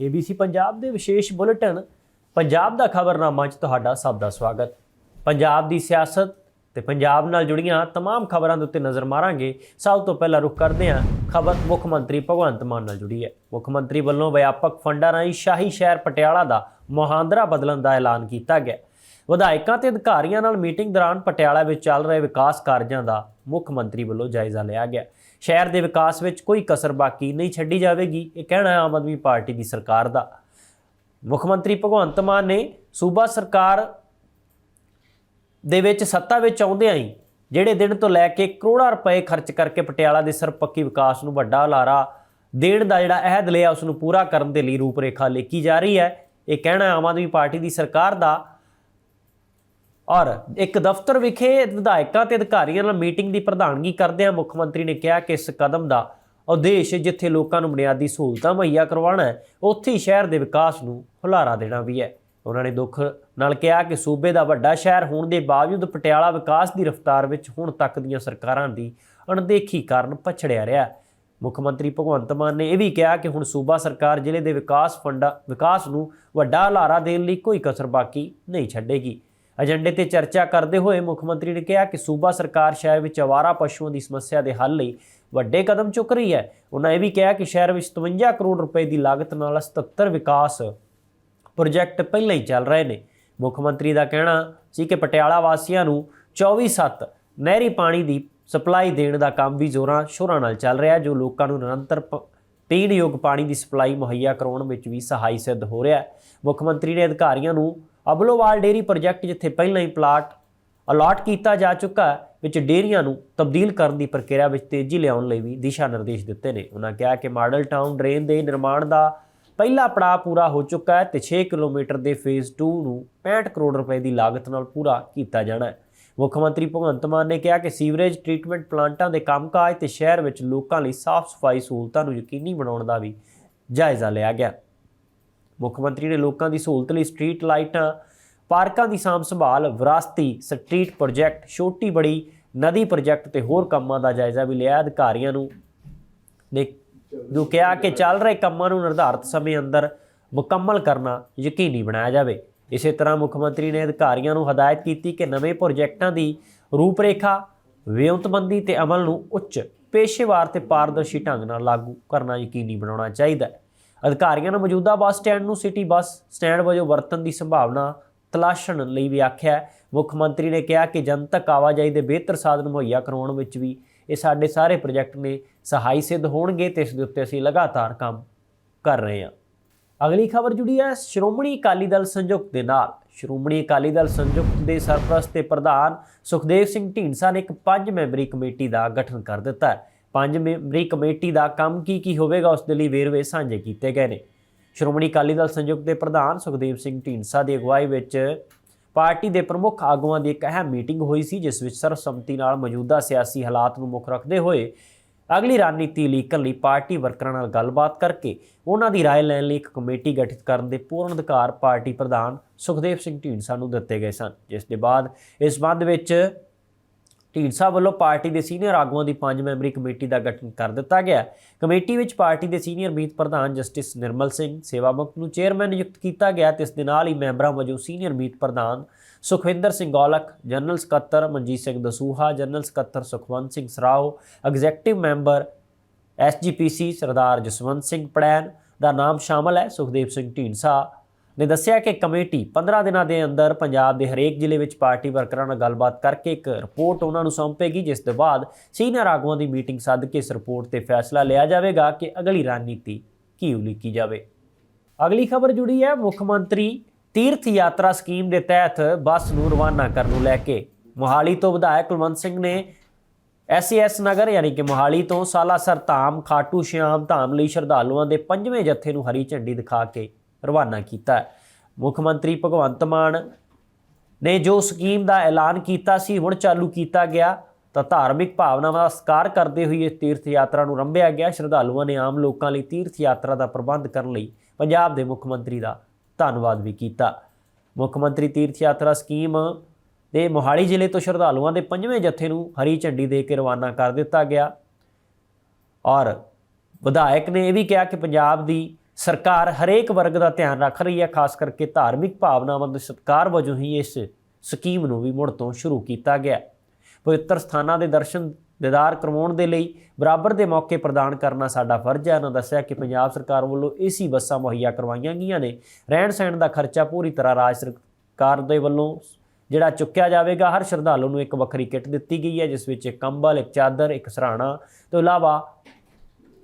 ABC Punjab ਦੇ ਵਿਸ਼ੇਸ਼ bulletin Punjab ਦਾ ਖਬਰਨਾਮਾ 'ਚ ਤੁਹਾਡਾ ਸਭ ਦਾ ਸਵਾਗਤ ਪੰਜਾਬ ਦੀ ਸਿਆਸਤ ਤੇ ਪੰਜਾਬ ਨਾਲ ਜੁੜੀਆਂ तमाम ਖਬਰਾਂ ਦੇ ਉੱਤੇ ਨਜ਼ਰ ਮਾਰਾਂਗੇ ਸਭ ਤੋਂ ਪਹਿਲਾਂ ਰੁਕ ਕਰਦੇ ਹਾਂ ਖਬਰ ਮੁੱਖ ਮੰਤਰੀ ਭਗਵੰਤ ਮਾਨ ਨਾਲ ਜੁੜੀ ਹੈ ਮੁੱਖ ਮੰਤਰੀ ਵੱਲੋਂ ਵਿਆਪਕ ਫੰਡਾਂ ਰਾਹੀਂ ਸ਼ਾਹੀ ਸ਼ਹਿਰ ਪਟਿਆਲਾ ਦਾ ਮੁਹਾਂਦਰਾ ਬਦਲਣ ਦਾ ਐਲਾਨ ਕੀਤਾ ਗਿਆ ਵਿਧਾਇਕਾਂ ਤੇ ਅਧਿਕਾਰੀਆਂ ਨਾਲ ਮੀਟਿੰਗ ਦੌਰਾਨ ਪਟਿਆਲਾ ਵਿੱਚ ਚੱਲ ਰਹੇ ਵਿਕਾਸ ਕਾਰਜਾਂ ਦਾ ਮੁੱਖ ਮੰਤਰੀ ਵੱਲੋਂ ਜਾਇਜ਼ਾ ਲਿਆ ਗਿਆ ਸ਼ਹਿਰ ਦੇ ਵਿਕਾਸ ਵਿੱਚ ਕੋਈ ਕਸਰ ਬਾਕੀ ਨਹੀਂ ਛੱਡੀ ਜਾਵੇਗੀ, ਇਹ ਕਹਿਣਾ ਹੈ ਆਮ ਆਦਮੀ ਪਾਰਟੀ ਦੀ ਸਰਕਾਰ ਦਾ। ਮੁੱਖ ਮੰਤਰੀ ਭਗਵੰਤ ਮਾਨ ਨੇ ਸੂਬਾ ਸਰਕਾਰ ਦੇ ਵਿੱਚ ਸੱਤਾ ਵਿੱਚ ਆਉਂਦਿਆਂ ਹੀ ਜਿਹੜੇ ਦਿਨ ਤੋਂ ਲੈ ਕੇ ਕਰੋੜਾਂ ਰੁਪਏ ਖਰਚ ਕਰਕੇ ਪਟਿਆਲਾ ਦੇ ਸਰਪੱਕੀ ਵਿਕਾਸ ਨੂੰ ਵੱਡਾ ਲਾਰਾ ਦੇਣ ਦਾ ਜਿਹੜਾ ਅਹਿਦ ਲਿਆ ਉਸ ਨੂੰ ਪੂਰਾ ਕਰਨ ਦੇ ਲਈ ਰੂਪਰੇਖਾ ਲਿਖੀ ਜਾ ਰਹੀ ਹੈ। ਇਹ ਕਹਿਣਾ ਆਮ ਆਦਮੀ ਪਾਰਟੀ ਦੀ ਸਰਕਾਰ ਦਾ ਔਰ ਇੱਕ ਦਫ਼ਤਰ ਵਿਖੇ ਵਿਧਾਇਕਾਂ ਤੇ ਅਧਿਕਾਰੀਆਂ ਨਾਲ ਮੀਟਿੰਗ ਦੀ ਪ੍ਰਧਾਨਗੀ ਕਰਦਿਆਂ ਮੁੱਖ ਮੰਤਰੀ ਨੇ ਕਿਹਾ ਕਿ ਇਸ ਕਦਮ ਦਾ ਉਦੇਸ਼ ਜਿੱਥੇ ਲੋਕਾਂ ਨੂੰ ਬੁਨਿਆਦੀ ਸਹੂਲਤਾਂ ਮੁਹੱਈਆ ਕਰਵਾਉਣਾ ਹੈ, ਉੱਥੇ ਹੀ ਸ਼ਹਿਰ ਦੇ ਵਿਕਾਸ ਨੂੰ ਹੁਲਾਰਾ ਦੇਣਾ ਵੀ ਹੈ। ਉਹਨਾਂ ਨੇ ਦੁੱਖ ਨਾਲ ਕਿਹਾ ਕਿ ਸੂਬੇ ਦਾ ਵੱਡਾ ਸ਼ਹਿਰ ਹੋਣ ਦੇ ਬਾਵਜੂਦ ਪਟਿਆਲਾ ਵਿਕਾਸ ਦੀ ਰਫ਼ਤਾਰ ਵਿੱਚ ਹੁਣ ਤੱਕ ਦੀਆਂ ਸਰਕਾਰਾਂ ਦੀ ਅਣਦੇਖੀ ਕਾਰਨ ਪਛੜਿਆ ਰਿਹਾ ਮੁੱਖ ਮੰਤਰੀ ਭਗਵੰਤ ਮਾਨ ਨੇ ਇਹ ਵੀ ਕਿਹਾ ਕਿ ਹੁਣ ਸੂਬਾ ਸਰਕਾਰ ਜ਼ਿਲ੍ਹੇ ਦੇ ਵਿਕਾਸ ਫੰਡਾਂ ਵਿਕਾਸ ਨੂੰ ਵੱਡਾ ਹੁਲਾਰਾ ਦੇਣ ਲਈ ਕੋਈ ਕਸਰ ਬਾਕੀ ਨਹੀਂ ਛੱਡੇਗੀ। ਏਜੰਡੇ ਤੇ ਚਰਚਾ ਕਰਦੇ ਹੋਏ ਮੁੱਖ ਮੰਤਰੀ ਨੇ ਕਿਹਾ ਕਿ ਸੂਬਾ ਸਰਕਾਰ ਸ਼ਹਿਰ ਵਿੱਚ ਆਵਾਰਾ ਪਸ਼ੂਆਂ ਦੀ ਸਮੱਸਿਆ ਦੇ ਹੱਲ ਲਈ ਵੱਡੇ ਕਦਮ ਚੁੱਕ ਰਹੀ ਹੈ। ਉਹਨਾਂ ਇਹ ਵੀ ਕਿਹਾ ਕਿ ਸ਼ਹਿਰ ਵਿੱਚ 57 ਕਰੋੜ ਰੁਪਏ ਦੀ ਲਾਗਤ ਨਾਲ 77 ਵਿਕਾਸ ਪ੍ਰੋਜੈਕਟ ਪਹਿਲਾਂ ਹੀ ਚੱਲ ਰਹੇ ਨੇ। ਮੁੱਖ ਮੰਤਰੀ ਦਾ ਕਹਿਣਾ ਸੀ ਕਿ ਪਟਿਆਲਾ ਵਾਸੀਆਂ ਨੂੰ 24/7 ਨਹਿਰੀ ਪਾਣੀ ਦੀ ਸਪਲਾਈ ਦੇਣ ਦਾ ਕੰਮ ਵੀ ਜ਼ੋਰਾਂ ਸ਼ੋਰਾਂ ਨਾਲ ਚੱਲ ਰਿਹਾ ਜੋ ਲੋਕਾਂ ਨੂੰ ਨਿਰੰਤਰ ਪੀਣ ਯੋਗ ਪਾਣੀ ਦੀ ਸਪਲਾਈ ਮੁਹੱਈਆ ਕਰਾਉਣ ਵਿੱਚ ਵੀ ਸਹਾਈ ਸਿੱਧ ਹੋ ਰਿਹਾ ਹੈ। ਮੁੱਖ ਮੰਤਰੀ ਨੇ ਅਧਿਕਾਰੀਆਂ ਨੂੰ ਅਬਲੋਵਾਲ ਡੇਰੀ ਪ੍ਰੋਜੈਕਟ, ਜਿੱਥੇ ਪਹਿਲਾਂ ਹੀ ਪਲਾਟ ਅਲਾਟ ਕੀਤਾ ਜਾ ਚੁੱਕਾ ਵਿੱਚ ਡੇਅਰੀਆਂ ਨੂੰ ਤਬਦੀਲ ਕਰਨ ਦੀ ਪ੍ਰਕਿਰਿਆ ਵਿੱਚ ਤੇਜ਼ੀ ਲਿਆਉਣ ਲਈ ਵੀ ਦਿਸ਼ਾ ਨਿਰਦੇਸ਼ ਦਿੱਤੇ ਨੇ। ਉਹਨਾਂ ਕਿਹਾ ਕਿ ਮਾਡਲ ਟਾਊਨ ਡਰੇਨ ਦੇ ਨਿਰਮਾਣ ਦਾ ਪਹਿਲਾ ਪੜਾਅ ਪੂਰਾ ਹੋ ਚੁੱਕਾ ਹੈ ਤੇ 6 ਕਿਲੋਮੀਟਰ ਦੇ ਫੇਜ਼ 2 ਨੂੰ 65 ਕਰੋੜ ਰੁਪਏ ਦੀ ਲਾਗਤ ਨਾਲ ਪੂਰਾ ਕੀਤਾ ਜਾਣਾ ਹੈ। ਮੁੱਖ ਮੰਤਰੀ ਭਗਵੰਤ ਮਾਨ ਨੇ ਕਿਹਾ ਕਿ ਸੀਵਰੇਜ ਟ੍ਰੀਟਮੈਂਟ ਪਲਾਂਟਾਂ ਦੇ ਕੰਮਕਾਜ ਤੇ ਸ਼ਹਿਰ ਵਿੱਚ ਲੋਕਾਂ ਲਈ ਸਾਫ਼ ਸਫ਼ਾਈ ਸਹੂਲਤਾਂ ਨੂੰ ਯਕੀਨੀ ਬਣਾਉਣ ਦਾ ਵੀ ਜਾਇਜ਼ਾ ਲਿਆ ਗਿਆ। ਮੁੱਖ ਮੰਤਰੀ ਨੇ ਲੋਕਾਂ ਦੀ ਸਹੂਲਤ ਲਈ ਸਟਰੀਟ ਲਾਈਟਾਂ ਪਾਰਕਾਂ ਦੀ ਸਾਂਭ ਸੰਭਾਲ, ਵਿਰਾਸਤੀ ਸਟਰੀਟ ਪ੍ਰੋਜੈਕਟ, ਛੋਟੀ ਬੜੀ ਨਦੀ ਪ੍ਰੋਜੈਕਟ ਤੇ ਹੋਰ ਕੰਮਾਂ ਦਾ ਜਾਇਜ਼ਾ ਵੀ ਲਿਆ। ਅਧਿਕਾਰੀਆਂ ਨੂੰ ਨੇ ਜੋ ਕਿਹਾ ਕਿ ਚੱਲ ਰਹੇ ਕੰਮਾਂ ਨੂੰ ਨਿਰਧਾਰਤ ਸਮੇਂ ਅੰਦਰ ਮੁਕੰਮਲ ਕਰਨਾ ਯਕੀਨੀ ਬਣਾਇਆ ਜਾਵੇ। ਇਸੇ ਤਰ੍ਹਾਂ ਮੁੱਖ ਮੰਤਰੀ ਨੇ ਅਧਿਕਾਰੀਆਂ ਨੂੰ ਹਦਾਇਤ ਕੀਤੀ ਕਿ ਨਵੇਂ ਪ੍ਰੋਜੈਕਟਾਂ ਦੀ ਰੂਪਰੇਖਾ, ਵਿਉਂਤਬੰਦੀ ਤੇ ਅਮਲ ਨੂੰ ਉੱਚ ਪੇਸ਼ੇਵਾਰ ਤੇ ਪਾਰਦਰਸ਼ੀ ਢੰਗ ਨਾਲ ਲਾਗੂ ਕਰਨਾ ਯਕੀਨੀ ਬਣਾਉਣਾ ਚਾਹੀਦਾ ਹੈ। ਅਧਿਕਾਰੀਆਂ ਨੂੰ ਮੌਜੂਦਾ ਬੱਸ ਸਟੈਂਡ ਨੂੰ ਸਿਟੀ ਬੱਸ ਸਟੈਂਡ ਵਜੋਂ ਵਰਤਣ ਦੀ ਸੰਭਾਵਨਾ ਤਲਾਸ਼ਣ ਲਈ ਵੀ ਆਖਿਆ ਮੁੱਖ ਮੰਤਰੀ ਨੇ ਕਿਹਾ ਕਿ ਜਨਤਕ ਆਵਾਜਾਈ ਦੇ ਬਿਹਤਰ ਸਾਧਨ ਮੁਹੱਈਆ ਕਰਵਾਉਣ ਵਿੱਚ ਵੀ ਇਹ ਸਾਡੇ ਸਾਰੇ ਪ੍ਰੋਜੈਕਟ ਨੇ ਸਹਾਈ ਸਿੱਧ ਹੋਣਗੇ ਤੇ ਇਸ ਦੇ ਉੱਤੇ ਅਸੀਂ ਲਗਾਤਾਰ ਕੰਮ ਕਰ ਰਹੇ ਹਾਂ। ਅਗਲੀ ਖਬਰ ਜੁੜੀ ਹੈ। ਸ਼੍ਰੋਮਣੀ ਅਕਾਲੀ ਦਲ ਸੰਯੁਕਤ ਦੇ ਨਾਲ। ਸ਼੍ਰੋਮਣੀ ਅਕਾਲੀ ਦਲ ਸੰਯੁਕਤ ਦੇ ਸਰਪ੍ਰਸਤ ਤੇ ਪ੍ਰਧਾਨ ਸੁਖਦੇਵ ਸਿੰਘ ਢੀਂਡਸਾ ਨੇ ਇੱਕ ਪੰਜ ਮੈਂਬਰੀ ਕਮੇਟੀ ਦਾ ਗਠਨ ਕਰ ਦਿੱਤਾ ਹੈ। ਪੰਜ ਮੈਂਬਰੀ ਕਮੇਟੀ ਦਾ ਕੰਮ ਕੀ ਕੀ ਹੋਵੇਗਾ, ਉਸ ਦੇ ਲਈ ਵੇਰਵੇ ਸਾਂਝੇ ਕੀਤੇ ਗਏ ਨੇ। ਸ਼੍ਰੋਮਣੀ ਅਕਾਲੀ ਦਲ ਸੰਯੁਕਤ ਦੇ ਪ੍ਰਧਾਨ ਸੁਖਦੇਵ ਸਿੰਘ ਢੀਂਡਸਾ ਦੀ ਅਗਵਾਈ ਵਿੱਚ ਪਾਰਟੀ ਦੇ ਪ੍ਰਮੁੱਖ ਆਗੂਆਂ ਦੀ ਇੱਕ ਅਹਿਮ ਮੀਟਿੰਗ ਹੋਈ ਸੀ ਜਿਸ ਵਿੱਚ ਸਰਬਸੰਮਤੀ ਨਾਲ ਮੌਜੂਦਾ ਸਿਆਸੀ ਹਾਲਾਤ ਨੂੰ ਮੁੱਖ ਰੱਖਦੇ ਹੋਏ ਅਗਲੀ ਰਣਨੀਤੀ ਲੀਕਣ ਲਈ ਪਾਰਟੀ ਵਰਕਰਾਂ ਨਾਲ ਗੱਲਬਾਤ ਕਰਕੇ ਉਹਨਾਂ ਦੀ رائے ਲੈਣ ਲਈ ਇੱਕ ਕਮੇਟੀ ਗਠਿਤ ਕਰਨ ਦੇ ਪੂਰਨ ਅਧਿਕਾਰ ਪਾਰਟੀ ਪ੍ਰਧਾਨ ਸੁਖਦੇਵ ਸਿੰਘ ਢੀਂਡਸਾ ਨੂੰ ਦਿੱਤੇ ਗਏ ਸਨ ਜਿਸ ਦੇ ਬਾਅਦ ਇਸ ਸੰਬੰਧ ਵਿੱਚ ਢੀਂਡਸਾ ਵੱਲੋਂ ਪਾਰਟੀ ਦੇ ਸੀਨੀਅਰ ਆਗੂਆਂ ਦੀ ਪੰਜ ਮੈਂਬਰੀ ਕਮੇਟੀ ਦਾ ਗਠਨ ਕਰ ਦਿੱਤਾ ਗਿਆ। ਕਮੇਟੀ ਵਿੱਚ ਪਾਰਟੀ ਦੇ ਸੀਨੀਅਰ ਮੀਤ ਪ੍ਰਧਾਨ ਜਸਟਿਸ ਨਿਰਮਲ ਸਿੰਘ, ਸੇਵਾ ਮੁਕਤ ਨੂੰ ਚੇਅਰਮੈਨ ਨਿਯੁਕਤ ਕੀਤਾ ਗਿਆ ਤੇ ਇਸ ਦੇ ਨਾਲ ਹੀ ਮੈਂਬਰਾਂ ਵਜੋਂ ਸੀਨੀਅਰ ਮੀਤ ਪ੍ਰਧਾਨ ਸੁਖਵਿੰਦਰ ਸਿੰਘ ਗੌਲਖ ਜਨਰਲ ਸਕੱਤਰ ਮਨਜੀਤ ਸਿੰਘ ਦਸੂਹਾ, ਜਨਰਲ ਸਕੱਤਰ Sukhwant Singh Sarao executive member SGPC Sardar Jaswant Singh ਪੜੈਨ, ਦਾ ਨਾਮ ਸ਼ਾਮਲ ਹੈ ਸੁਖਦੇਵ ਸਿੰਘ ਢੀਂਡਸਾ। ਨੇ ਦੱਸਿਆ ਕਿ ਕਮੇਟੀ 15 ਦਿਨਾਂ ਦੇ ਅੰਦਰ ਪੰਜਾਬ ਦੇ ਹਰੇਕ ਜ਼ਿਲ੍ਹੇ ਵਿੱਚ ਪਾਰਟੀ ਵਰਕਰਾਂ ਨਾਲ ਗੱਲਬਾਤ ਕਰਕੇ ਇੱਕ ਰਿਪੋਰਟ ਉਹਨਾਂ ਨੂੰ ਸੌਂਪੇਗੀ, ਜਿਸ ਤੋਂ ਬਾਅਦ ਸੀਨੀਅਰ ਆਗੂਆਂ ਦੀ ਮੀਟਿੰਗ ਸੱਦ ਕੇ ਇਸ ਰਿਪੋਰਟ ਤੇ ਫੈਸਲਾ ਲਿਆ ਜਾਵੇਗਾ ਕਿ ਅਗਲੀ ਰਣਨੀਤੀ ਕੀ ਉਲੀਕੀ ਜਾਵੇ। ਅਗਲੀ ਖਬਰ ਜੁੜੀ ਹੈ, ਮੁੱਖ ਮੰਤਰੀ ਤੀਰਥ ਯਾਤਰਾ ਸਕੀਮ ਦੇ ਤਹਿਤ ਬੱਸ ਨੂੰ ਰਵਾਨਾ ਕਰਨ ਨੂੰ ਲੈ ਕੇ ਮੋਹਾਲੀ ਤੋਂ ਵਿਧਾਇਕ ਕੁਲਵੰਤ ਸਿੰਘ ਨੇ ਐਸਐਸ ਨਗਰ ਯਾਨੀ ਕਿ ਮੋਹਾਲੀ ਤੋਂ ਸਾਲਾਸਰ ਧਾਮ, ਖਾਟੂ, ਸ਼ਿਆਮ ਧਾਮ ਲਈ ਸ਼ਰਧਾਲੂਆਂ ਦੇ ਪੰਜਵੇਂ ਜਥੇ ਨੂੰ ਹਰੀ ਝੰਡੀ ਦਿਖਾ ਕੇ ਰਵਾਨਾ ਕੀਤਾ। ਮੁੱਖ ਮੰਤਰੀ ਭਗਵੰਤ ਮਾਨ ਨੇ ਜੋ ਸਕੀਮ ਦਾ ਐਲਾਨ ਕੀਤਾ ਸੀ, ਹੁਣ ਚਾਲੂ ਕੀਤਾ ਗਿਆ। ਤਾਂ ਧਾਰਮਿਕ ਭਾਵਨਾਵਾਂ ਦਾ ਸਤਿਕਾਰ ਕਰਦੇ ਹੋਏ ਇਹ ਤੀਰਥ ਯਾਤਰਾ ਨੂੰ ਰੰਭਿਆ ਗਿਆ। ਸ਼ਰਧਾਲੂਆਂ ਨੇ ਆਮ ਲੋਕਾਂ ਲਈ ਤੀਰਥ ਯਾਤਰਾ ਦਾ ਪ੍ਰਬੰਧ ਕਰਨ ਲਈ ਪੰਜਾਬ ਦੇ ਮੁੱਖ ਮੰਤਰੀ ਦਾ ਧੰਨਵਾਦ ਵੀ ਕੀਤਾ। ਮੁੱਖ ਮੰਤਰੀ ਤੀਰਥ ਯਾਤਰਾ ਸਕੀਮ ਦੇ ਮੋਹਾਲੀ ਜ਼ਿਲ੍ਹੇ ਤੋਂ ਸ਼ਰਧਾਲੂਆਂ ਦੇ ਪੰਜਵੇਂ ਜਥੇ ਨੂੰ ਹਰੀ ਝੰਡੀ ਦੇ ਕੇ ਰਵਾਨਾ ਕਰ ਦਿੱਤਾ ਗਿਆ। ਔਰ ਵਿਧਾਇਕ ਨੇ ਇਹ ਵੀ ਕਿਹਾ ਕਿ ਪੰਜਾਬ ਦੀ ਸਰਕਾਰ ਹਰੇਕ ਵਰਗ ਦਾ ਧਿਆਨ ਰੱਖ ਰਹੀ ਹੈ, ਖਾਸ ਕਰਕੇ ਧਾਰਮਿਕ ਭਾਵਨਾਵਾਂ ਦੇ ਸਤਿਕਾਰ ਵਜੋਂ ਹੀ ਇਸ ਸਕੀਮ ਨੂੰ ਵੀ ਮੁੜ ਤੋਂ ਸ਼ੁਰੂ ਕੀਤਾ ਗਿਆ ਪਵਿੱਤਰ ਸਥਾਨਾਂ ਦੇ ਦਰਸ਼ਨ ਦੀਦਾਰ ਕਰਵਾਉਣ ਦੇ ਲਈ ਬਰਾਬਰ ਦੇ ਮੌਕੇ ਪ੍ਰਦਾਨ ਕਰਨਾ ਸਾਡਾ ਫਰਜ਼ ਹੈ। ਉਹਨਾਂ ਦੱਸਿਆ ਕਿ ਪੰਜਾਬ ਸਰਕਾਰ ਵੱਲੋਂ ਏਸੀ ਬੱਸਾਂ ਮੁਹੱਈਆ ਕਰਵਾਈਆਂ ਗਈਆਂ ਨੇ। ਰਹਿਣ ਸਹਿਣ ਦਾ ਖਰਚਾ ਪੂਰੀ ਤਰ੍ਹਾਂ ਰਾਜ ਸਰਕਾਰ ਦੇ ਵੱਲੋਂ ਜਿਹੜਾ ਚੁੱਕਿਆ ਜਾਵੇਗਾ, ਹਰ ਸ਼ਰਧਾਲੂ ਨੂੰ ਇੱਕ ਵੱਖਰੀ ਕਿੱਟ ਦਿੱਤੀ ਗਈ ਹੈ, ਜਿਸ ਵਿੱਚ ਇੱਕ ਕੰਬਲ, ਇੱਕ ਚਾਦਰ, ਇੱਕ ਸਰਾਣਾ, ਤੋਂ ਇਲਾਵਾ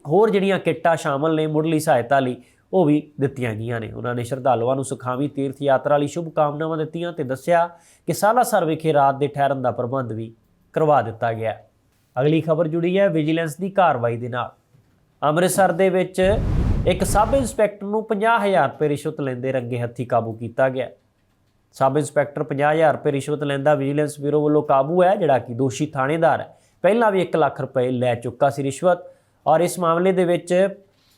ਹੋਰ ਜਿਹੜੀਆਂ ਕਿੱਟਾਂ ਸ਼ਾਮਲ ਨੇ ਮੁੱਢਲੀ ਸਹਾਇਤਾ ਲਈ, ਉਹ ਵੀ ਦਿੱਤੀਆਂ ਗਈਆਂ ਨੇ। ਉਹਨਾਂ ਨੇ ਸ਼ਰਧਾਲੂਆਂ ਨੂੰ ਸੁਖਾਵੀ ਤੀਰਥ ਯਾਤਰਾ ਲਈ ਸ਼ੁਭ ਕਾਮਨਾਵਾਂ ਦਿੱਤੀਆਂ ਤੇ ਦੱਸਿਆ ਕਿ ਸਾਲਾਸਰ ਵਿਖੇ ਰਾਤ ਦੇ ਠਹਿਰਨ ਦਾ ਪ੍ਰਬੰਧ ਵੀ ਕਰਵਾ ਦਿੱਤਾ ਗਿਆ ਅਗਲੀ ਖਬਰ ਜੁੜੀ ਹੈ ਵਿਜੀਲੈਂਸ ਦੀ ਕਾਰਵਾਈ ਦੇ ਨਾਲ। ਅੰਮ੍ਰਿਤਸਰ ਦੇ ਵਿੱਚ ਇੱਕ ਸਬ ਇੰਸਪੈਕਟਰ ਨੂੰ 50000 ਰੁਪਏ ਰਿਸ਼ਵਤ ਲੈਂਦੇ ਰੰਗੇ ਹੱਥੀ ਕਾਬੂ ਕੀਤਾ ਗਿਆ। ਸਬ ਇੰਸਪੈਕਟਰ 50000 ਰੁਪਏ ਰਿਸ਼ਵਤ ਲੈਂਦਾ ਵਿਜੀਲੈਂਸ ਬਿਊਰੋ ਵੱਲੋਂ ਕਾਬੂ ਹੈ, ਜਿਹੜਾ ਕਿ ਦੋਸ਼ੀ ਥਾਣੇਦਾਰ ਹੈ। ਪਹਿਲਾਂ ਵੀ 1 ਲੱਖ ਰੁਪਏ ਲੈ ਚੁੱਕਾ ਸੀ ਰਿਸ਼ਵਤ। ਔਰ ਇਸ ਮਾਮਲੇ ਦੇ ਵਿੱਚ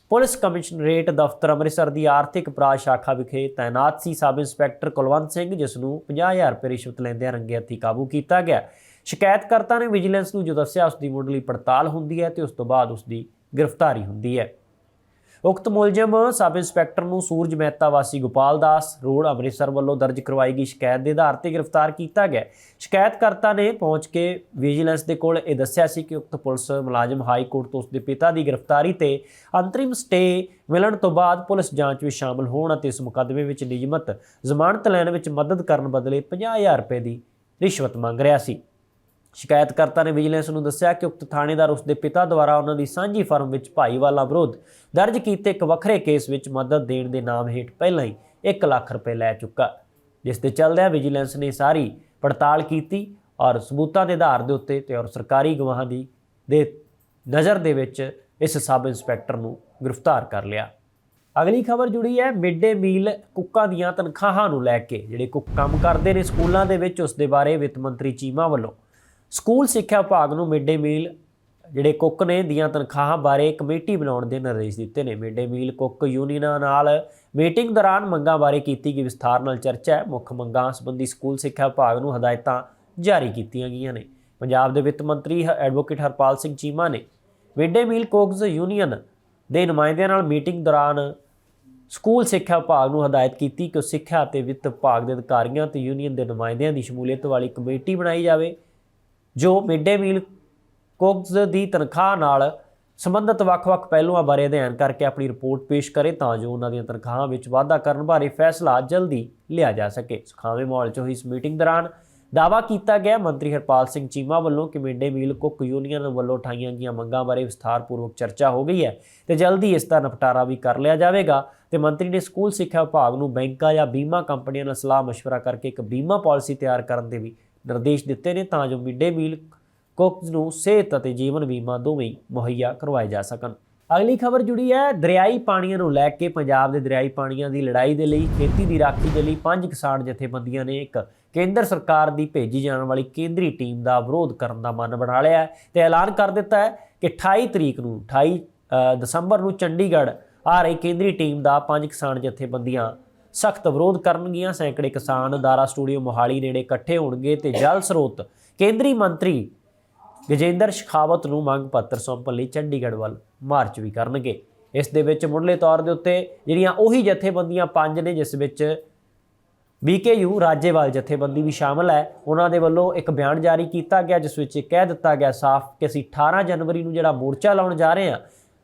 ਪੁਲਿਸ ਕਮਿਸ਼ਨਰੇਟ ਦਫ਼ਤਰ ਅੰਮ੍ਰਿਤਸਰ ਦੀ ਆਰਥਿਕ ਅਪਰਾਧ ਸ਼ਾਖਾ ਵਿਖੇ ਤਾਇਨਾਤ ਸੀ। ਸਬ ਇੰਸਪੈਕਟਰ ਕੁਲਵੰਤ ਸਿੰਘ, ਜਿਸ ਨੂੰ 50000 ਰੁਪਏ ਰਿਸ਼ਵਤ ਲੈਂਦਿਆਂ ਰੰਗੇ ਹੱਥੀ ਕਾਬੂ ਕੀਤਾ ਗਿਆ। ਸ਼ਿਕਾਇਤਕਰਤਾ ਨੇ ਵਿਜੀਲੈਂਸ ਨੂੰ ਜੋ ਦੱਸਿਆ, ਉਸ ਦੀ ਮੁੱਢਲੀ ਪੜਤਾਲ ਹੁੰਦੀ ਹੈ ਤੇ ਉਸ ਤੋਂ ਬਾਅਦ ਉਸ ਦੀ ਗ੍ਰਿਫਤਾਰੀ ਹੁੰਦੀ ਹੈ। ਉਕਤ ਮੁਲਜ਼ਮ ਸਬ ਇੰਸਪੈਕਟਰ ਨੂੰ ਸੂਰਜ ਮਹਿਤਾ ਵਾਸੀ ਗੋਪਾਲ ਦਾਸ ਰੋਡ ਅੰਮ੍ਰਿਤਸਰ ਵੱਲੋਂ ਦਰਜ ਕਰਵਾਈ ਗਈ ਸ਼ਿਕਾਇਤ ਦੇ ਆਧਾਰ ਤੇ ਗ੍ਰਿਫਤਾਰ ਕੀਤਾ ਗਿਆ। ਸ਼ਿਕਾਇਤਕਰਤਾ ਨੇ ਪਹੁੰਚ ਕੇ ਵਿਜੀਲੈਂਸ ਦੇ ਕੋਲ ਇਹ ਦੱਸਿਆ ਸੀ ਕਿ ਉਕਤ ਪੁਲਿਸ ਮੁਲਾਜ਼ਮ ਹਾਈ ਕੋਰਟ ਤੋਂ ਉਸਦੇ ਪਿਤਾ ਦੀ ਗ੍ਰਿਫਤਾਰੀ ਤੇ ਅੰਤਰਿਮ ਸਟੇ ਮਿਲਣ ਤੋਂ ਬਾਅਦ ਪੁਲਿਸ ਜਾਂਚ ਵਿੱਚ ਸ਼ਾਮਲ ਹੋਣ ਅਤੇ ਇਸ ਮੁਕੱਦਮੇ ਵਿੱਚ ਨਿਯਮਤ ਜ਼ਮਾਨਤ ਲੈਣ ਵਿੱਚ ਮਦਦ ਕਰਨ ਬਦਲੇ 50000 ਰੁਪਏ ਦੀ ਰਿਸ਼ਵਤ ਮੰਗ ਰਿਹਾ ਸੀ। ਸ਼ਿਕਾਇਤਕਰਤਾ ਨੇ ਵਿਜੀਲੈਂਸ ਨੂੰ ਦੱਸਿਆ ਕਿ ਉਕਤ ਥਾਣੇਦਾਰ ਉਸ ਦੇ ਪਿਤਾ ਦੁਆਰਾ ਉਹਨਾਂ ਦੀ ਸਾਂਝੀ ਫਰਮ ਵਿੱਚ ਭਾਈਵਾਲਾ ਵਿਰੁੱਧ ਦਰਜ ਕੀਤੇ ਇੱਕ ਵੱਖਰੇ ਕੇਸ ਵਿੱਚ ਮਦਦ ਦੇਣ ਦੇ ਨਾਮ ਹੇਠ ਪਹਿਲਾਂ ਹੀ 1 ਲੱਖ ਰੁਪਏ ਲੈ ਚੁੱਕਾ। ਜਿਸ ਦੇ ਚੱਲਦਿਆਂ ਵਿਜੀਲੈਂਸ ਨੇ ਸਾਰੀ ਪੜਤਾਲ ਕੀਤੀ ਔਰ ਸਬੂਤਾਂ ਦੇ ਆਧਾਰ ਦੇ ਉੱਤੇ ਤੇ ਔਰ ਸਰਕਾਰੀ ਗਵਾਹਾਂ ਦੀ ਦੇ ਨਜ਼ਰ ਦੇ ਵਿੱਚ ਇਸ ਸਬ ਇੰਸਪੈਕਟਰ ਨੂੰ ਗ੍ਰਿਫਤਾਰ ਕਰ ਲਿਆ। ਅਗਲੀ ਖਬਰ ਜੁੜੀ ਹੈ ਮਿਡ ਡੇ ਮੀਲ ਕੁੱਕਾਂ ਦੀਆਂ ਤਨਖਾਹਾਂ ਨੂੰ ਲੈ ਕੇ, ਜਿਹੜੇ ਕੁੱਕ ਕੰਮ ਕਰਦੇ ਨੇ ਸਕੂਲਾਂ ਦੇ ਵਿੱਚ, ਉਸ ਦੇ ਬਾਰੇ ਵਿੱਤ ਮੰਤਰੀ ਚੀਮਾ ਵੱਲੋਂ। ਸਕੂਲ ਸਿੱਖਿਆ ਵਿਭਾਗ ਨੂੰ ਮਿਡ ਡੇ ਮੀਲ ਜਿਹੜੇ ਕੁੱਕ ਨੇ ਦੀਆਂ ਤਨਖਾਹਾਂ ਬਾਰੇ ਕਮੇਟੀ ਬਣਾਉਣ ਦੇ ਨਿਰਦੇਸ਼ ਦਿੱਤੇ ਨੇ। ਮਿਡ ਡੇ ਮੀਲ ਕੁੱਕ ਯੂਨੀਅਨਾਂ ਨਾਲ ਮੀਟਿੰਗ ਦੌਰਾਨ ਮੰਗਾਂ ਬਾਰੇ ਕੀਤੀ ਗਈ ਵਿਸਥਾਰ ਨਾਲ ਚਰਚਾ ਹੈ। ਮੁੱਖ ਮੰਗਾਂ ਸੰਬੰਧੀ ਸਕੂਲ ਸਿੱਖਿਆ ਵਿਭਾਗ ਨੂੰ ਹਦਾਇਤਾਂ ਜਾਰੀ ਕੀਤੀਆਂ ਗਈਆਂ ਨੇ। ਪੰਜਾਬ ਦੇ ਵਿੱਤ ਮੰਤਰੀ ਹ- ਐਡਵੋਕੇਟ ਹਰਪਾਲ ਸਿੰਘ ਚੀਮਾ ਨੇ mid day meal cooks union ਦੇ ਨੁਮਾਇੰਦਿਆਂ ਨਾਲ ਮੀਟਿੰਗ ਦੌਰਾਨ ਸਕੂਲ ਸਿੱਖਿਆ ਵਿਭਾਗ ਨੂੰ ਹਦਾਇਤ ਕੀਤੀ ਕਿ ਉਹ ਸਿੱਖਿਆ ਅਤੇ ਵਿੱਤ ਵਿਭਾਗ ਦੇ ਅਧਿਕਾਰੀਆਂ ਤੇ ਯੂਨੀਅਨ ਦੇ ਨੁਮਾਇੰਦਿਆਂ ਦੀ ਸ਼ਮੂਲੀਅਤ ਵਾਲੀ ਕਮੇਟੀ ਬਣਾਈ ਜਾਵੇ। ਜੋ ਮਿਡ ਡੇ ਮੀਲ ਕੁੱਕਸ ਦੀ ਤਨਖਾਹ ਨਾਲ ਸੰਬੰਧਿਤ ਵੱਖ-ਵੱਖ ਪਹਿਲੂਆਂ ਬਾਰੇ ਅਧਿਐਨ ਕਰਕੇ ਆਪਣੀ ਰਿਪੋਰਟ ਪੇਸ਼ ਕਰੇ ਤਾਂ ਜੋ ਉਹਨਾਂ ਦੀਆਂ ਤਨਖਾਹਾਂ ਵਿੱਚ ਵਾਧਾ ਕਰਨ ਬਾਰੇ ਫੈਸਲਾ ਜਲਦੀ ਲਿਆ ਜਾ ਸਕੇ ਸੁਖਾਵੇਂ ਮਾਹੌਲ 'ਚ ਹੋਈ ਇਸ ਮੀਟਿੰਗ ਦੌਰਾਨ ਦਾਅਵਾ ਕੀਤਾ ਗਿਆ ਮੰਤਰੀ ਹਰਪਾਲ ਸਿੰਘ ਚੀਮਾ ਵੱਲੋਂ ਕਿ mid day meal cook union ਵੱਲੋਂ ਉਠਾਈਆਂ ਗਈਆਂ ਮੰਗਾਂ ਬਾਰੇ ਵਿਸਥਾਰਪੂਰਵਕ ਚਰਚਾ ਹੋ ਗਈ ਹੈ ਤੇ ਜਲਦੀ ਇਸ ਦਾ ਨਿਪਟਾਰਾ ਵੀ ਕਰ ਲਿਆ ਜਾਵੇਗਾ ਤੇ ਮੰਤਰੀ ਨੇ ਸਕੂਲ ਸਿੱਖਿਆ ਵਿਭਾਗ ਨੂੰ ਬੈਂਕਾਂ ਜਾਂ ਬੀਮਾ ਕੰਪਨੀਆਂ ਨਾਲ ਸਲਾਹ مشورہ ਕਰਕੇ ਇੱਕ ਬੀਮਾ ਪਾਲਿਸੀ ਤਿਆਰ ਕਰਨ ਦੇ ਵੀ ਨਿਰਦੇਸ਼ ਦਿੱਤੇ ਨੇ ਤਾਂ ਜੋ ਮਿਡ ਡੇ ਮੀਲ ਕੁੱਕਸ ਨੂੰ ਸਿਹਤ ਅਤੇ ਜੀਵਨ ਬੀਮਾ ਦੋਵੇਂ ਮੁਹੱਈਆ ਕਰਵਾਏ ਜਾ ਸਕਣ। ਅਗਲੀ ਖਬਰ ਜੁੜੀ ਹੈ, ਦਰਿਆਈ ਪਾਣੀਆਂ ਨੂੰ ਲੈ ਕੇ ਪੰਜਾਬ ਦੇ ਦਰਿਆਈ ਪਾਣੀਆਂ ਦੀ ਲੜਾਈ ਦੇ ਲਈ, ਖੇਤੀ ਦੀ ਰਾਖੀ ਦੇ ਲਈ ਪੰਜ ਕਿਸਾਨ ਜਥੇਬੰਦੀਆਂ ਨੇ ਇੱਕ ਕੇਂਦਰ ਸਰਕਾਰ ਦੀ ਭੇਜੀ ਜਾਣ ਵਾਲੀ ਕੇਂਦਰੀ ਟੀਮ ਦਾ ਵਿਰੋਧ ਕਰਨ ਦਾ ਮਨ ਬਣਾ ਲਿਆ ਹੈ ਤੇ ਐਲਾਨ ਕਰ ਦਿੱਤਾ ਹੈ ਕਿ 28 ਤਰੀਕ ਨੂੰ 28 ਦਸੰਬਰ ਨੂੰ ਚੰਡੀਗੜ੍ਹ ਆ ਰਹੀ ਕੇਂਦਰੀ ਟੀਮ ਦਾ ਪੰਜ ਕਿਸਾਨ ਜਥੇਬੰਦੀਆਂ ਸਖਤ ਵਿਰੋਧ ਕਰਨਗੀਆਂ। ਸੈਂਕੜੇ ਕਿਸਾਨ ਦਾਰਾ ਸਟੂਡੀਓ ਮੋਹਾਲੀ ਨੇੜੇ ਇਕੱਠੇ ਹੋਣਗੇ ਤੇ ਜਲ ਸਰੋਤ ਕੇਂਦਰੀ ਮੰਤਰੀ ਗਜੇਂਦਰ ਸ਼ਖਾਵਤ ਨੂੰ ਮੰਗ ਪੱਤਰ ਸੌਂਪਣ ਲਈ ਚੰਡੀਗੜ੍ਹ ਵੱਲ ਮਾਰਚ ਵੀ ਕਰਨਗੇ। ਇਸ ਦੇ ਵਿੱਚ ਮੁੱਢਲੇ ਤੌਰ ਦੇ ਉੱਤੇ ਜਿਹੜੀਆਂ ਉਹੀ ਜਥੇਬੰਦੀਆਂ ਪੰਜ ਨੇ, ਜਿਸ ਵਿੱਚ ਬੀਕੇਯੂ, ਰਾਜੇਵਾਲ ਜਥੇਬੰਦੀ ਵੀ ਸ਼ਾਮਲ ਹੈ, ਉਹਨਾਂ ਦੇ ਵੱਲੋਂ ਇੱਕ ਬਿਆਨ ਜਾਰੀ ਕੀਤਾ ਗਿਆ, ਜਿਸ ਵਿੱਚ ਕਹਿ ਦਿੱਤਾ ਗਿਆ ਸਾਫ਼ ਕਿ ਅਸੀਂ 18 ਜਨਵਰੀ ਨੂੰ ਜਿਹੜਾ ਮੋਰਚਾ ਲਾਉਣ ਜਾ ਰਹੇ ਹਾਂ,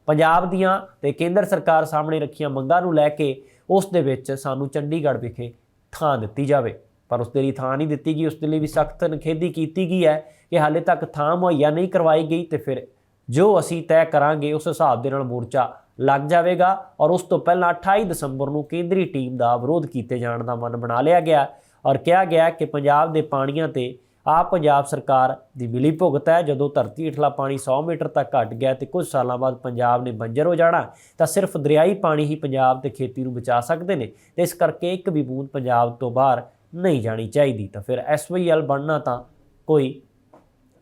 ਪੰਜਾਬ ਦੀਆਂ ਤੇ ਕੇਂਦਰ ਸਰਕਾਰ ਸਾਹਮਣੇ ਰੱਖੀਆਂ ਮੰਗਾਂ ਨੂੰ ਲੈ ਕੇ ਉਸ ਦੇ ਵਿੱਚ ਸਾਨੂੰ ਚੰਡੀਗੜ੍ਹ ਵਿਖੇ ਥਾਂ ਦਿੱਤੀ ਜਾਵੇ। ਪਰ ਉਸ ਦੇ ਲਈ ਥਾਂ ਨਹੀਂ ਦਿੱਤੀ ਗਈ, ਉਸ ਦੇ ਲਈ ਵੀ ਸਖਤ ਨਖੇਦੀ ਕੀਤੀ ਗਈ ਹੈ ਕਿ ਹਾਲੇ ਤੱਕ ਥਾਂ ਮੁਹੱਈਆ ਨਹੀਂ ਕਰਵਾਈ ਗਈ ਤੇ ਫਿਰ ਜੋ ਅਸੀਂ ਤੈਅ ਕਰਾਂਗੇ, ਉਸ ਹਿਸਾਬ ਦੇ ਨਾਲ ਮੋਰਚਾ ਲੱਗ ਜਾਵੇਗਾ ਔਰ ਉਸ ਤੋਂ ਪਹਿਲਾਂ 28 ਦਸੰਬਰ ਨੂੰ ਕੇਂਦਰੀ ਟੀਮ ਦਾ ਵਿਰੋਧ ਕੀਤੇ ਜਾਣ ਦਾ ਮਨ ਬਣਾ ਲਿਆ ਗਿਆ ਔਰ ਕਿਹਾ ਗਿਆ ਕਿ ਪੰਜਾਬ ਦੇ ਪਾਣੀਆਂ ਤੇ ਆਪ ਪੰਜਾਬ ਸਰਕਾਰ ਦੀ ਮਿਲੀ ਭੁਗਤ ਹੈ। ਜਦੋਂ ਧਰਤੀ ਹੇਠਲਾ ਪਾਣੀ 100 ਮੀਟਰ ਤੱਕ ਘਟ ਗਿਆ ਤੇ ਕੁਝ ਸਾਲਾਂ ਬਾਅਦ ਪੰਜਾਬ ਨੇ ਬੰਜਰ ਹੋ ਜਾਣਾ, ਤਾਂ ਸਿਰਫ ਦਰਿਆਈ ਪਾਣੀ ਹੀ ਪੰਜਾਬ ਤੇ ਖੇਤੀ ਨੂੰ ਬਚਾ ਸਕਦੇ ਨੇ, ਤੇ ਇਸ ਕਰਕੇ ਇੱਕ ਵੀ ਬੂੰਦ ਪੰਜਾਬ ਤੋਂ ਬਾਹਰ ਨਹੀਂ ਜਾਣੀ ਚਾਹੀਦੀ। ਤਾਂ ਫਿਰ ਐਸਵਾਈਐਲ ਬਣਨਾ ਤਾਂ ਕੋਈ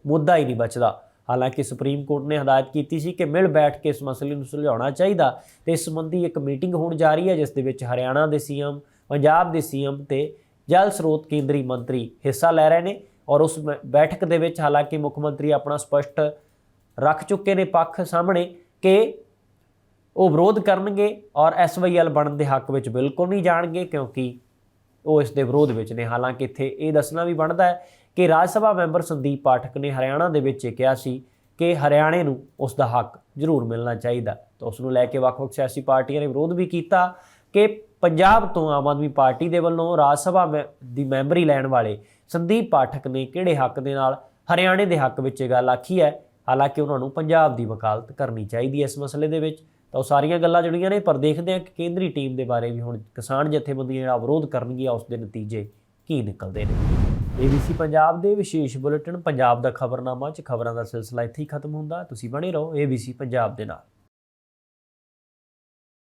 ਮੁੱਦਾ ਹੀ ਨਹੀਂ ਬਚਦਾ। ਹਾਲਾਂਕਿ ਸੁਪਰੀਮ ਕੋਰਟ ਨੇ ਹਦਾਇਤ ਕੀਤੀ ਸੀ ਕਿ ਮਿਲ ਬੈਠ ਕੇ ਇਸ ਮਸਲੇ ਨੂੰ ਸੁਲਝਾਉਣਾ ਚਾਹੀਦਾ, ਤੇ ਇਸ ਸੰਬੰਧੀ ਇੱਕ ਮੀਟਿੰਗ ਹੋਣ ਜਾ ਰਹੀ ਹੈ, ਜਿਸ ਦੇ ਵਿੱਚ ਹਰਿਆਣਾ ਦੇ ਸੀਐਮ, ਪੰਜਾਬ ਦੇ ਸੀਐਮ ਤੇ ਜਲ ਸਰੋਤ ਕੇਂਦਰੀ ਮੰਤਰੀ ਹਿੱਸਾ ਲੈ ਰਹੇ ਨੇ। ਔਰ ਉਸ ਬ- ਬੈਠਕ ਦੇ ਵਿੱਚ ਹਾਲਾਂਕਿ ਮੁੱਖ ਮੰਤਰੀ ਆਪਣਾ ਸਪਸ਼ਟ ਰੱਖ ਚੁੱਕੇ ਨੇ ਪੱਖ ਸਾਹਮਣੇ ਕਿ ਉਹ ਵਿਰੋਧ ਕਰਨਗੇ ਔਰ ਐਸਵਾਈਐਲ ਬਣਨ ਦੇ ਹੱਕ ਵਿੱਚ ਬਿਲਕੁਲ ਨਹੀਂ ਜਾਣਗੇ ਕਿਉਂਕਿ ਉਹ ਇਸ ਦੇ ਵਿਰੋਧ ਵਿੱਚ ਨੇ। ਹਾਲਾਂਕਿ ਇੱਥੇ ਇਹ ਦੱਸਣਾ ਵੀ ਬਣਦਾ ਹੈ ਕਿ ਰਾਜ ਸਭਾ ਮੈਂਬਰ ਸੰਦੀਪ ਪਾਠਕ ਨੇ ਹਰਿਆਣਾ ਦੇ ਵਿੱਚ ਇਹ ਕਿਹਾ ਸੀ ਕਿ ਹਰਿਆਣੇ ਨੂੰ ਉਸ ਦਾ ਹੱਕ ਜ਼ਰੂਰ ਮਿਲਣਾ ਚਾਹੀਦਾ। ਤਾਂ ਉਸ ਨੂੰ ਲੈ ਕੇ ਵੱਖ-ਵੱਖ ਸਿਆਸੀ ਪਾਰਟੀਆਂ ਨੇ ਵਿਰੋਧ ਵੀ ਕੀਤਾ ਕਿ ਪੰਜਾਬ ਤੋਂ ਆਮ ਆਦਮੀ ਪਾਰਟੀ ਦੇ ਵੱਲੋਂ ਰਾਜ ਸਭਾ ਮੈਂ- ਦੀ ਮੈਂਬਰੀ ਲੈਣ ਵਾਲੇ ਸੰਦੀਪ ਪਾਠਕ ਨੇ ਕਿਹੜੇ ਹੱਕ ਦੇ ਨਾਲ ਹਰਿਆਣੇ ਦੇ ਹੱਕ ਵਿੱਚ ਇਹ ਗੱਲ ਆਖੀ ਹੈ? ਹਾਲਾਂਕਿ ਉਹਨਾਂ ਨੂੰ ਪੰਜਾਬ ਦੀ ਵਕਾਲਤ ਕਰਨੀ ਚਾਹੀਦੀ ਹੈ ਇਸ ਮਸਲੇ ਦੇ ਵਿੱਚ। ਤਾਂ ਉਹ ਸਾਰੀਆਂ ਗੱਲਾਂ ਜੁੜੀਆਂ ਨੇ, ਪਰ ਦੇਖਦੇ ਹਾਂ ਕਿ ਕੇਂਦਰੀ ਟੀਮ ਦੇ ਬਾਰੇ ਵੀ ਹੁਣ ਕਿਸਾਨ ਜਥੇਬੰਦੀਆਂ ਜਿਹੜਾ ਵਿਰੋਧ ਕਰਨਗੀਆਂ, ਉਸ ਦੇ ਨਤੀਜੇ ਕੀ ਨਿਕਲਦੇ ਨੇ। ABC ਪੰਜਾਬ ਦੇ ਵਿਸ਼ੇਸ਼ ਬੁਲੇਟਿਨ, ਪੰਜਾਬ ਦਾ ਖਬਰਨਾਮਾ ਚ ਖਬਰਾਂ ਦਾ ਸਿਲਸਿਲਾ ਇੱਥੇ ਹੀ ਖਤਮ ਹੁੰਦਾ। ਤੁਸੀਂ ਬਣੇ ਰਹੋ ABC ਪੰਜਾਬ ਦੇ ਨਾਲ।